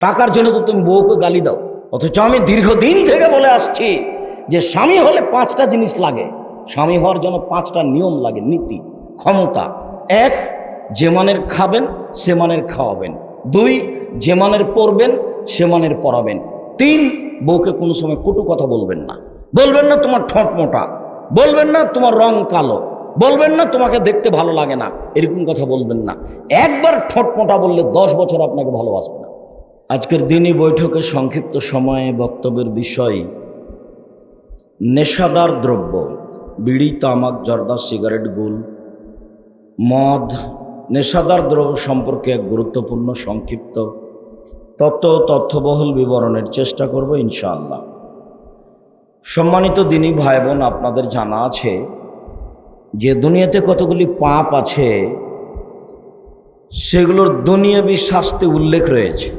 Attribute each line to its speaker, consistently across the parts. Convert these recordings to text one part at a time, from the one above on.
Speaker 1: টাকার জন্য তো তুমি বউকে গালি দাও। অথচ আমি দীর্ঘদিন থেকে বলে আসছি যে স্বামী হলে পাঁচটা জিনিস লাগে। স্বামী হওয়ার জন্য পাঁচটা নিয়ম লাগে, নীতি, ক্ষমতা। এক, যে মানের খাবেন, সে মানের খাওয়াবেন। দুই, যে মানের পড়বেন সে মানের পড়াবেন তিন, বউকে কোনো সময় কটু কথা বলবেন না। বলবেন না তোমার ঠোঁট মোটা। বলবেন না তোমার রং কালো। বলবেন না তোমাকে দেখতে ভালো লাগে না। এরকম কথা বলবেন না। একবার ঠোঁট মোটা বললে দশ বছর আপনাকে ভালোবাসবে না। আজকের দিনই বৈঠকে সংক্ষিপ্ত সময়ে বক্তব্যের বিষয়, নেশাদার দ্রব্য, বিড়ি, তামাক, জর্দা, সিগারেট, গুল, মদ, নেশাদার দ্রব্য সম্পর্কে এক গুরুত্বপূর্ণ সংক্ষিপ্ত তত্ত্ব তথ্যবহুল বিবরণের চেষ্টা করব ইনশাআল্লাহ। সম্মানিত দিনী ভাই বোন আপনাদের জানা আছে যে দুনিয়াতে কতগুলি পাপ আছে, সেগুলোর দুনিয়াবি শাস্তি উল্লেখ রয়েছে।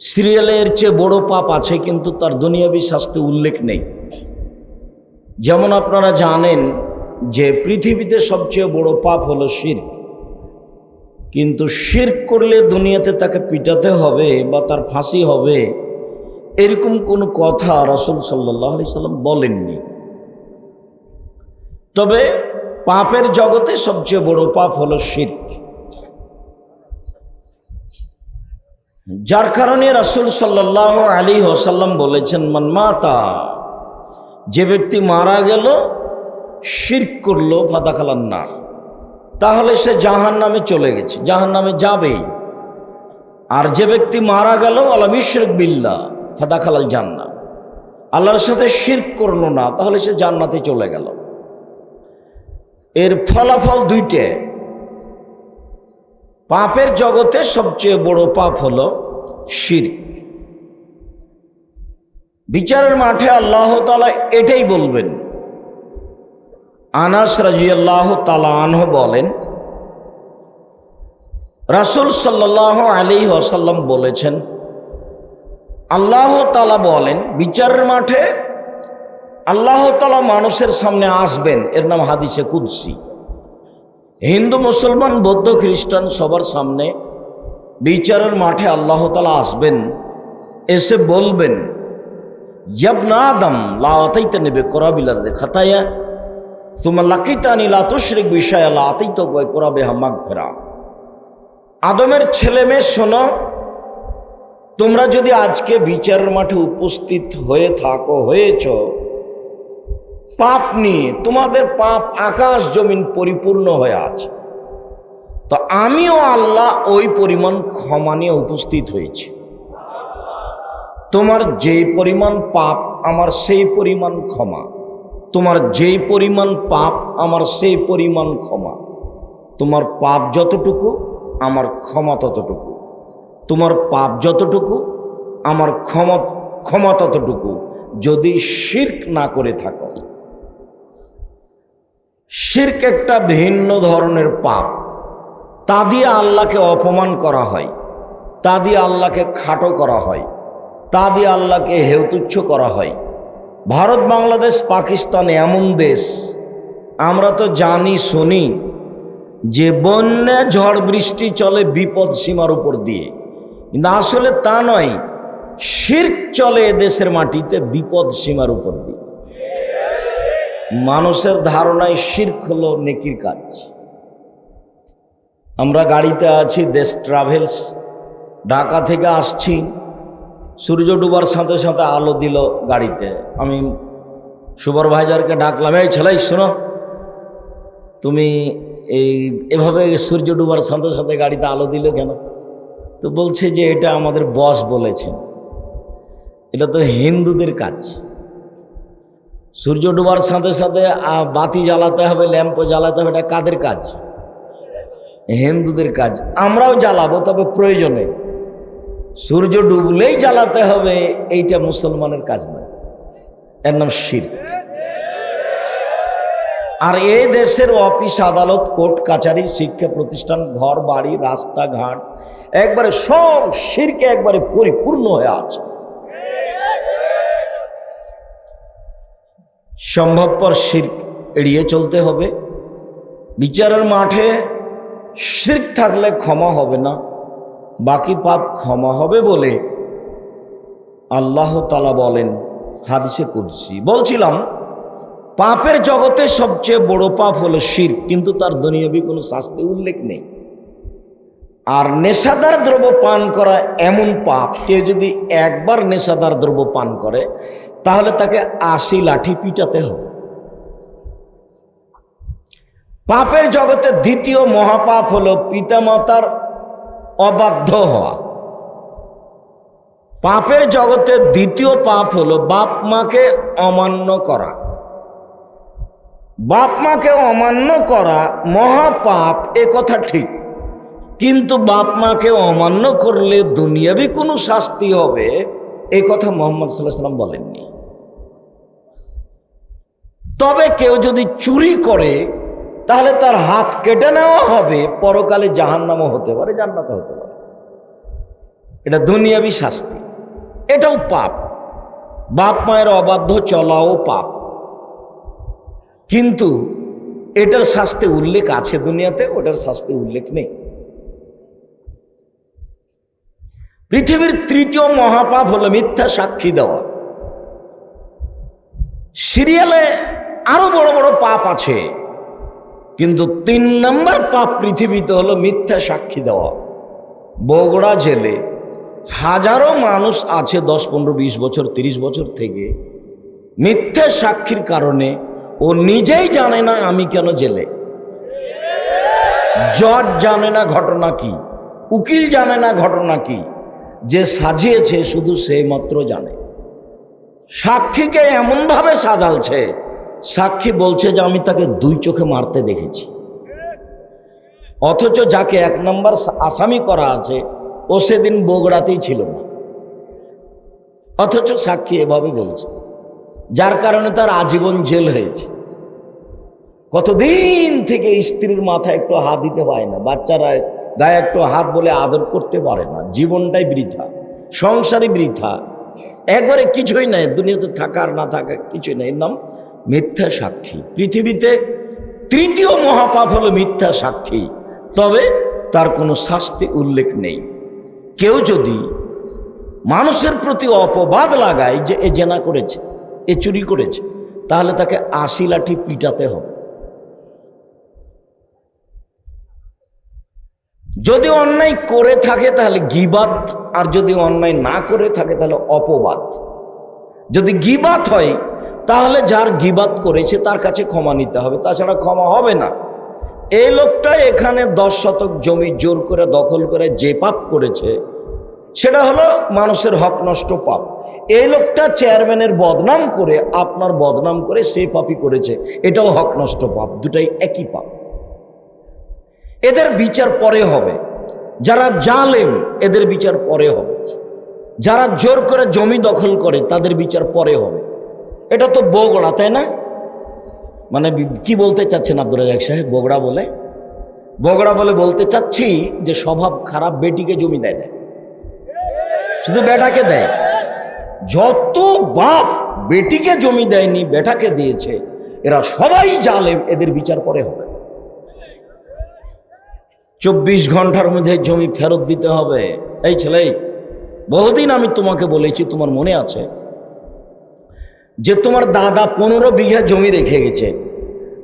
Speaker 1: সিরিয়ালের চেয়ে বড় পাপ আছে, কিন্তু তার দুনিয়াবি শাস্তি উল্লেখ নেই। যেমন আপনারা জানেন যে পৃথিবীতে সবচেয়ে বড় পাপ হলো শির কিন্তু শির করলে দুনিয়াতে তাকে পিটাতে হবে বা তার ফাঁসি হবে, এরকম কোনো কথা রাসুল সাল্লাহ সাল্লাম বলেননি। তবে পাপের জগতে সবচেয়ে বড় পাপ হলো শির্ক। যার কারণে রাসুল সাল্লাহ আলী হোসাল্লাম বলেছেন মানমাতা যে ব্যক্তি মারা গেল, শির্ক করল, ফাদা খালান না তাহলে সে জাহান নামে চলে গেছে জাহান নামে যাবেই আর যে ব্যক্তি মারা গেল আল্লাহ মিশ্রিক বিল্লা ফাদা খালাল জান্না আল্লাহর সাথে শির্ক করল না, তাহলে সে জান্নাতে চলে গেল। এর ফলাফল দুইটে। পাপের জগতে সবচেয়ে বড় পাপ হলো শির্ক বিচারের মাঠে আল্লাহ তালা এটাই বলবেন। আনাস রাজিয়াল্লাহ তালা আনহ বলেন, রাসুল সাল্লাহ আলী ওসাল্লাম বলেছেন, আল্লাহ তালা বলেন, বিচারের মাঠে আল্লাহ তালা মানুষের সামনে আসবেন। এর নাম হাদিসে কুদ্সি। হিন্দু মুসলমান, বৌদ্ধ, খ্রিস্টান সবার সামনে বিচারের মাঠে আল্লাহ তালা আসবেন, এসে বলবেন আদম নেবে করাবে হামাক আদমের ছেলে মেয়ে, শোনো, তোমরা যদি আজকে বিচারের মাঠে উপস্থিত হয়ে থাকো, হয়েছ পাপ নিয়ে, তোমাদের পাপ আকাশ জমিন পরিপূর্ণ হয়ে আছে। তো আমিও আল্লাহ ওই পরিমাণ ক্ষমা নিয়ে উপস্থিত হয়েছি। তোমার যেই পরিমাণ পাপ, আমার সেই পরিমাণ ক্ষমা। তোমার যেই পরিমাণ পাপ, আমার সেই পরিমাণ ক্ষমা। তোমার পাপ যতটুকু, আমার ক্ষমা ততটুকু। তোমার পাপ যতটুকু, আমার ক্ষমা ক্ষমা ততটুকু। যদি শির্ক না করে থাকো। শির্ক একটা ভিন্ন ধরনের পাপ। তা দিয়ে আল্লাহকে অপমান করা হয়, তা দিয়ে আল্লাহকে খাটো করা হয়, তা দিয়ে আল্লাহকে হেউতুচ্ছ করা হয়। ভারত, বাংলাদেশ, পাকিস্তান এমন দেশ, আমরা তো জানি, শুনি যে বন্যা, ঝড় বৃষ্টি চলে বিপদ সীমার উপর দিয়ে। কিন্তু আসলে তা নয়, শির্ক চলে এদেশের মাটিতে বিপদ সীমার উপর দিয়ে। মানুষের ধারণায় শির্ক হলো নেকির কাজ। আমরা গাড়িতে আছি, দেশ ট্রাভেলস ঢাকা থেকে আসছি, সূর্য ডুবার সাথে সাথে আলো দিল গাড়িতে। আমি সুপারভাইজারকে ডাকলাম, এই ছেলাই শোনো, তুমি এই এভাবে সূর্য ডুবার সাথে সাথে গাড়িতে আলো দিল কেন? তো বলছে যে এটা আমাদের বস বলেছেন। এটা তো হিন্দুদের কাজ। সূর্য ডুবার সাথে সাথে বাতি জ্বালাতে হবে, ল্যাম্পও জ্বালাতে হবে, এটা কাদের কাজ? হিন্দুদের কাজ। আমরাও জ্বালাবো, তবে প্রয়োজনে। সূর্য ডুবলেই জ্বালাতে হবে, এইটা মুসলমানের কাজ নয়। এর নাম শির। আর এই দেশের অফিস, আদালত, কোর্ট, কাচারি, শিক্ষা প্রতিষ্ঠান, ঘর, বাড়ি, রাস্তাঘাট, একবারে সব শিরকে একবারে পরিপূর্ণ হয়ে আছে। সম্ভবপর শির এড়িয়ে চলতে হবে। বিচারের মাঠে শির্ক থাকলে ক্ষমা হবে না, বাকি পাপ ক্ষমা হবে বলে আল্লাহ তালা বলেন হাদিসে কুদ্সি। বলছিলাম, পাপের জগতে সবচেয়ে বড় পাপ হলো শির, কিন্তু তার দুনিয়াবি কোনো শাস্তি উল্লেখ নেই। আর নেশাদার দ্রব্য পান করা এমন পাপ কেউ যদি একবার নেশাদার দ্রব্য পান করে তাহলে তাকে আশি লাঠি পিটাতে হবে। পাপের জগতে দ্বিতীয় মহাপাপ হলো পিতামাতার অবাধ্য হওয়া। পাপের জগতে দ্বিতীয় পাপ হলো বাপ মাকে অমান্য করা। বাপ মাকে অমান্য করা মহাপাপ, এ কথা ঠিক। কিন্তু বাপ মাকে অমান্য করলে দুনিয়াবি কোনো শাস্তি হবে এই কথা মোহাম্মদ সাল্লাহ সাল্লাম বলেননি। তবে কেউ যদি চুরি করে, তাহলে তার হাত কেটে নেওয়া হবে। পরকালে জাহান্নামও হতে পারে জান্নাতে হতে পারে। এটা দুনিয়াবি শাস্তি। এটাও পাপ। বাপ মায়ের অবাধ্য চলাও পাপ। কিন্তু এটার শাস্তি উল্লেখ আছে দুনিয়াতে, ওটার শাস্তি উল্লেখ নেই। পৃথিবীর তৃতীয় মহাপাপ হলো মিথ্যা সাক্ষী দেওয়া। সিরিয়ালে আরও বড় বড় পাপ আছে। কিন্তু তিন নম্বর পাপ পৃথিবীতে হলো মিথ্যা সাক্ষী দেওয়া। বগুড়া জেলে হাজারো মানুষ আছে দশ, পনেরো, বিশ বছর, তিরিশ বছর থেকে। মিথ্যা সাক্ষীর কারণে ও নিজেই জানে না আমি কেন জেলে। জজ জানে না ঘটনা কি? উকিল জানে না ঘটনা কি? যে সাজিয়েছে শুধু সেই মাত্র জানে। সাক্ষীকে এমনভাবে সাজালছে সাক্ষী বলছে যে আমি তাকে দুই চোখে মারতে দেখেছি। অথচ যাকে এক নম্বর আসামি করা আছে, ও সেদিন বগুড়াতেই ছিল না। অথচ সাক্ষী এভাবে বলছে, যার কারণে তার আজীবন জেল হয়েছে। কতদিন থেকে স্ত্রীর মাথায় একটু হাত দিতে পারে না, বাচ্চারা গায়ে একটু হাত বলে আদর করতে পারে না, জীবনটাই বৃথা, সংসারই বৃথা। একবারে কিছুই নাই, দুনিয়াতে থাকার না থাকা কিছুই নাই, এর নাম মিথ্যা সাক্ষী। পৃথিবীতে তৃতীয় মহাপাপ হলো মিথ্যা সাক্ষী। তবে তার কোনো শাস্তি উল্লেখ নেই। কেউ যদি মানুষের প্রতি অপবাদ লাগায় যে এ জেনা করেছে, এ চুরি করেছে, তাহলে তাকে আশি লাঠি পিটাতে হবে। যদি অন্যায় করে থাকে তাহলে গিবাদ আর যদি অন্যায় না করে থাকে তাহলে অপবাদ। যদি গিবাত হয় তাহলে যার গিবাত করেছে তার কাছে ক্ষমা নিতে হবে, তাছাড়া ক্ষমা হবে না। এই লোকটা এখানে দশ শতক জমি জোর করে দখল করে যে পাপ করেছে, সেটা হলো মানুষের হক নষ্ট পাপ। এই লোকটা চেয়ারম্যানের বদনাম করে আপনার বদনাম করে সে পাপই করেছে, এটাও হক নষ্ট পাপ, দুটাই একই পাপ। এদের বিচার পরে হবে। যারা জালেম, এদের বিচার পরে হবে। যারা জোর করে জমি দখল করে, তাদের বিচার পরে হবে। এটা তো বগড়া, তাই না? মানে কি বলতে চাচ্ছেন আব্দুল রাজাক সাহেব? বগড়া বলে? বগড়া বলে বলতে চাচ্ছি যে স্বভাব খারাপ বেটিকে জমি দেয় দেয় শুধু বেটাকে দেয়। যত বাপ বেটিকে জমি দেয়নি, বেটাকে দিয়েছে, এরা সবাই জালেম, এদের বিচার পরে হবে। চব্বিশ ঘণ্টার মধ্যে জমি ফেরত দিতে হবে। এই ছেলে, বহুদিন আমি তোমাকে বলেছি, তোমার মনে আছে? যে তোমার দাদা পনেরো বিঘা জমি রেখে গেছে,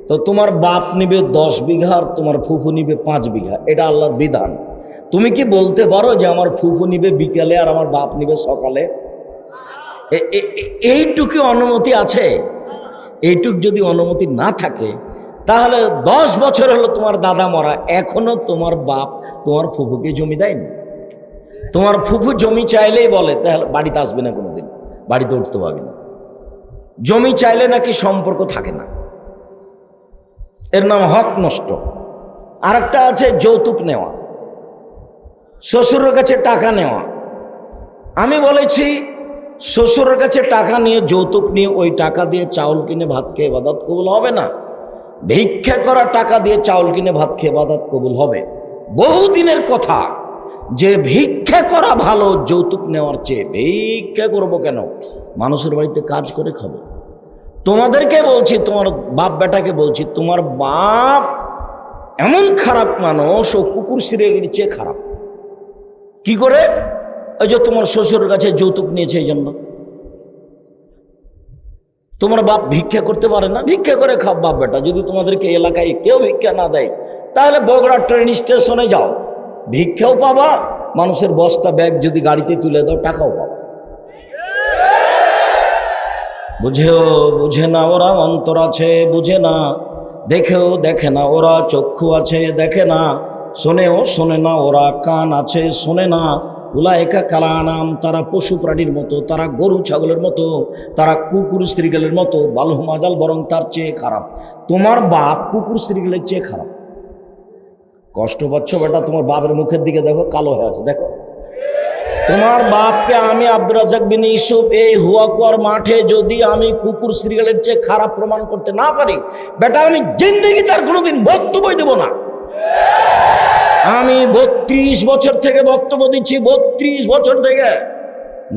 Speaker 1: তো তোমার বাপ নিবে দশ বিঘা আর তোমার ফুফু নিবে পাঁচ বিঘা। এটা আল্লাহর বিধান। তুমি কি বলতে পারো যে আমার ফুফু নিবে বিকেলে আর আমার বাপ নিবে সকালে? এইটুকু অনুমতি আছে? এইটুক যদি অনুমতি না থাকে, তাহলে দশ বছর হলো তোমার দাদা মরা, এখনও তোমার বাপ তোমার ফুফুকে জমি দেয়নি। তোমার ফুফু জমি চাইলেই বলে, তাহলে বাড়িতে আসবে না কোনোদিন, বাড়িতে উঠতে পারবে না। জমি চাইলে নাকি সম্পর্ক থাকে না। এর নাম হক নষ্ট। আরেকটা আছে যৌতুক নেওয়া। শ্বশুরের কাছে টাকা নেওয়া। আমি বলেছি, শ্বশুরের কাছে টাকা নিয়ে, যৌতুক নিয়ে ওই টাকা দিয়ে চাউল কিনে ভাত খেয়ে বাদাত কবুল হবে না। ভিক্ষা করা টাকা দিয়ে চাউল কিনে ভাত খেয়ে বাদাত কবুল হবে। বহুদিনের কথা, যে ভিক্ষা করা ভালো, যৌতুক নেওয়ার চেয়ে ভিক্ষা করব কেন? মানুষের বাড়িতে কাজ করে খাব। তোমাদেরকে বলছি, তোমার বাপ বেটাকে বলছি, তোমার বাপ এমন খারাপ মানুষ, ও কুকুর সিরিয়ার চেয়ে খারাপ। কি করে? ওই যে তোমার শ্বশুরের কাছে যৌতুক নিয়েছে এই জন্য। তোমার বাপ ভিক্ষা করতে পারে না, ভিক্ষা করে খাও বাপ বেটা, যদি তোমাদেরকে এলাকায় কেউ ভিক্ষা না দেয়, তাহলে বগড়া ট্রেন স্টেশনে যাও। ভিক্ষাও পাবা, মানুষের বস্তা, ব্যাগ যদি গাড়িতে তুলে দাও, টাকাও পাবা। বুঝেও বুঝে না ওরা অন্তর আছে, বুঝে না। দেখেও দেখে না ওরা চক্ষু আছে, দেখে না। শোনেও শোনে না ওরা কান আছে, শোনে না। উলা একা কালানাম, তারা পশু প্রাণীর মতো, তারা গরু ছাগলের মতো, তারা কুকুর স্ত্রীগেলের মতো বালু মাজাল বরং তার চেয়ে খারাপ। তোমার বাপ কুকুর স্ত্রীগেলের চেয়ে খারাপ। কষ্ট পাচ্ছ বেটা, তোমার বাপের মুখের দিকে দেখো, কালো হয়ে আছে, দেখো। তোমার বাপকে আমি আব্দুর বিন ইসুফ এই হুয়াকুয়ার মাঠে যদি আমি কুকুর সিরিয়ালের চেয়ে খারাপ প্রমাণ করতে না পারি, বেটা, আমি জিন্দেগি তার কোনোদিন বক্তব্যই দেব না। আমি বত্রিশ বছর থেকে বক্তব্য দিচ্ছি, বত্রিশ বছর থেকে।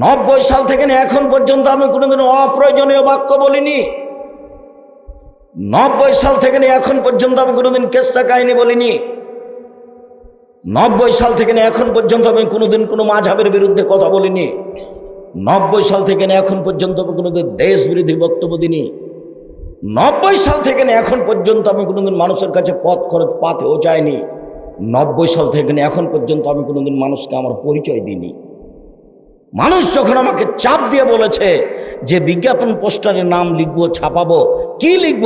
Speaker 1: নব্বই সাল থেকে এখন পর্যন্ত আমি কোনোদিন অপ্রয়োজনীয় বাক্য বলিনি। নব্বই সাল থেকে এখন পর্যন্ত আমি কোনোদিন কেসা কাহিনী বলিনি। নব্বই সাল থেকে নিয়ে এখন পর্যন্ত আমি কোনোদিন কোনো মাঝাবের বিরুদ্ধে কথা বলিনি। নব্বই সাল থেকে না এখন পর্যন্ত আমি কোনোদিন দেশ বিরোধী বক্তব্য দিনি নব্বই সাল থেকে না এখন পর্যন্ত আমি কোনোদিন মানুষের কাছে পথ খরচ পাতেও চাইনি নব্বই সাল থেকে না এখন পর্যন্ত আমি কোনোদিন মানুষকে আমার পরিচয় দিইনি। মানুষ যখন আমাকে চাপ দিয়ে বলেছে যে বিজ্ঞাপন পোস্টারে নাম লিখব, ছাপাবো, কি লিখব,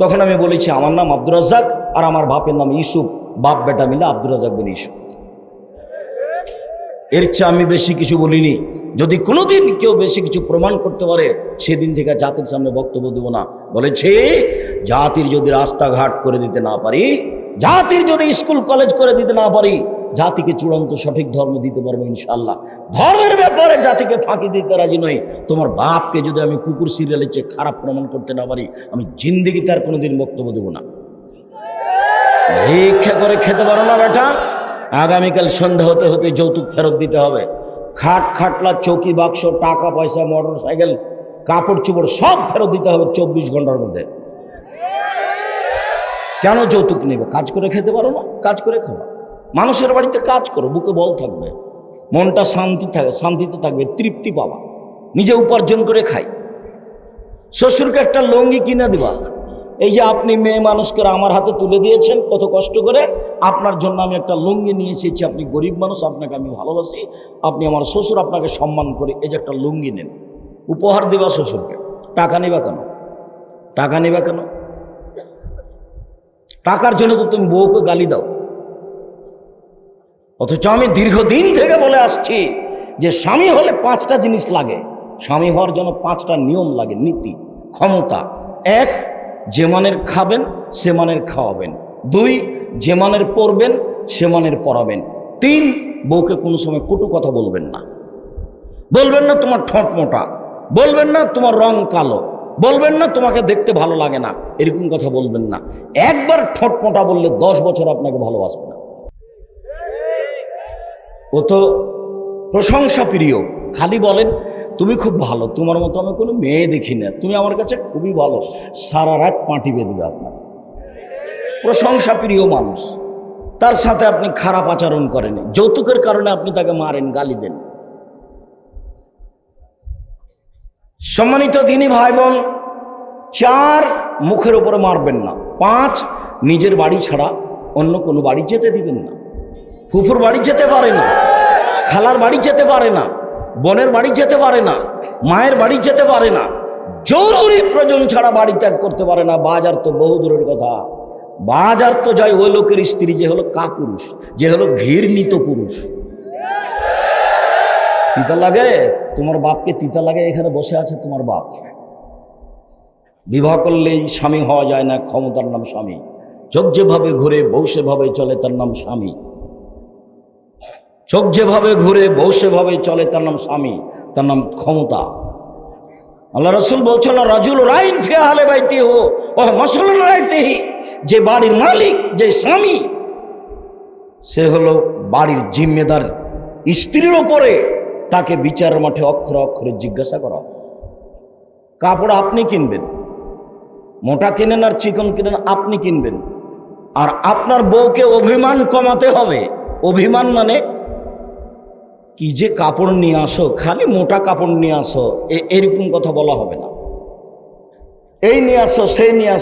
Speaker 1: তখন আমি বলেছি, আমার নাম আব্দুর রাজ্জাক আর আমার বাপের নাম ইউসুফ। বাপ বেটা মিলে আব্দুর রাজাক বিন ইসুফ এর চেয়ে আমি বেশি কিছু বলিনি। যদি কোনোদিন কেউ বেশি কিছু প্রমাণ করতে পারে, সেদিন থেকে জাতির সামনে বক্তব্য দেব না। বলেছে, জাতির যদি রাস্তাঘাট করে দিতে না পারি, জাতির যদি স্কুল, কলেজ করে দিতে না পারি, জাতিকে চূড়ান্ত সঠিক ধর্ম দিতে পারব ইনশাল্লাহ ধর্মের ব্যাপারে জাতিকে ফাঁকি দিতে রাজি নই। তোমার বাপকে যদি আমি কুকুর সিরিয়ালের চেয়ে খারাপ প্রমাণ করতে না পারি, আমি জিন্দিগি তার কোনোদিন বক্তব্য দেবো না। ভিক্ষা করে খেতে পারো না বেটা। আগামীকাল সন্ধ্যা হতে হতে যৌতুক ফেরত দিতে হবে। খাট খাটলা, চৌকি বাক্স, টাকা পয়সা, মোটর সাইকেল, কাপড় চোপড় সব ফেরত দিতে হবে চব্বিশ ঘণ্টার মধ্যে। কেন যৌতুক নেবে? কাজ করে খেতে পারো না? কাজ করে খাও। মানুষের বাড়িতে কাজ করো, বুকে বল থাকবে। মনটা শান্তি থাকে, শান্তিতে থাকবে, তৃপ্তি পাবা। নিজে উপার্জন করে খাই। শ্বশুরকে একটা লুঙ্গি কিনে দিবা। এই যে আপনি মেয়ে মানুষ করে আমার হাতে তুলে দিয়েছেন, কত কষ্ট করে, আপনার জন্য আমি একটা লুঙ্গি নিয়ে এসেছি, আপনি গরিব মানুষ, আপনাকে আমি ভালোবাসি, আপনি আমার শ্বশুর, আপনাকে সম্মান করে, এই যে একটা লুঙ্গি নেন। উপহার দেবা শ্বশুরকে। টাকা নেবা কেন? টাকা নেবা কেন? টাকার জন্য তো তুমি বউকে গালি দাও। অথচ আমি দীর্ঘদিন থেকে বলে আসছি যে স্বামী হলে পাঁচটা জিনিস লাগে। স্বামী হওয়ার জন্য পাঁচটা নিয়ম লাগে, নীতি, ক্ষমতা। এক যে মানের খাবেন, সে মানের খাওয়াবেন। দুই, যে মানের পড়বেন সে মানের পড়াবেন তিন, বউকে কোনো সময় কটু কথা বলবেন না। বলবেন না তোমার ঠোঁট মোটা। বলবেন না তোমার রং কালো। বলবেন না তোমাকে দেখতে ভালো লাগে না। এরকম কথা বলবেন না। একবার ঠোঁট মোটা বললে দশ বছর আপনাকে ভালোবাসবে না। ও তো প্রশংসা প্রিয় খালি বলেন তুমি খুব ভালো, তোমার মতো আমি কোনো মেয়ে দেখি না, তুমি আমার কাছে খুবই ভালো, সারা রাত পাঁটি বেঁধবে আপনার। প্রশংসা প্রিয় মানুষ, তার সাথে আপনি খারাপ আচরণ করেন, যৌতুকের কারণে আপনি তাকে মারেন, গালি দেন। সম্মানিত দিনী ভাই বোন চার মুখের উপরে মারবেন না, পাঁচ নিজের বাড়ি ছাড়া অন্য কোনো বাড়ি যেতে দিবেন না। ফুফুর বাড়ি যেতে পারে না, খালার বাড়ি যেতে পারে না বোনের বাড়ি যেতে পারে না, মায়ের বাড়ি যেতে পারে না, জরুরি প্রয়োজন ছাড়া বাড়ি ত্যাগ করতে পারে না। বাজার তো বহু দূরের কথা। বাজার তো যায় ওই লোকের স্ত্রী যে হলো কাপুরুষ, যে হলো ঘৃণিত পুরুষ। তিতা লাগে? তোমার বাপকে তিতা লাগে এখানে বসে আছে তোমার বাপ। বিবাহ করলেই স্বামী হওয়া যায় না, ক্ষমতার নাম স্বামী। চোখ যেভাবে ঘুরে বউ সেভাবে চলে, তার নাম স্বামী। চোখ যেভাবে ঘুরে, বউ সেভাবে চলে, তার নাম স্বামী, তার নাম ক্ষমতা। আল্লাহ রসুল বলছিল রাজুল রাইন ফিয়া হালে বাইতে হো ও মসলন রাইতেহি। যে বাড়ির মালিক, যে স্বামী, সে হলো বাড়ির জিম্মেদার। স্ত্রীর ওপরে তাকে বিচার মাঠে অক্ষরে অক্ষরে জিজ্ঞাসা করা। কাপড় আপনি কিনবেন, মোটা কিনেন আর চিকন কিনেন, আপনি কিনবেন। আর আপনার বউকে অভিমান কমাতে হবে। অভিমান মানে কি যে কাপড় নিয়ে আসো, খালি মোটা কাপড় নিয়ে আসো এরকম কথা বলা হবে না। এই নিয়ে আসো, সেই নিয়ে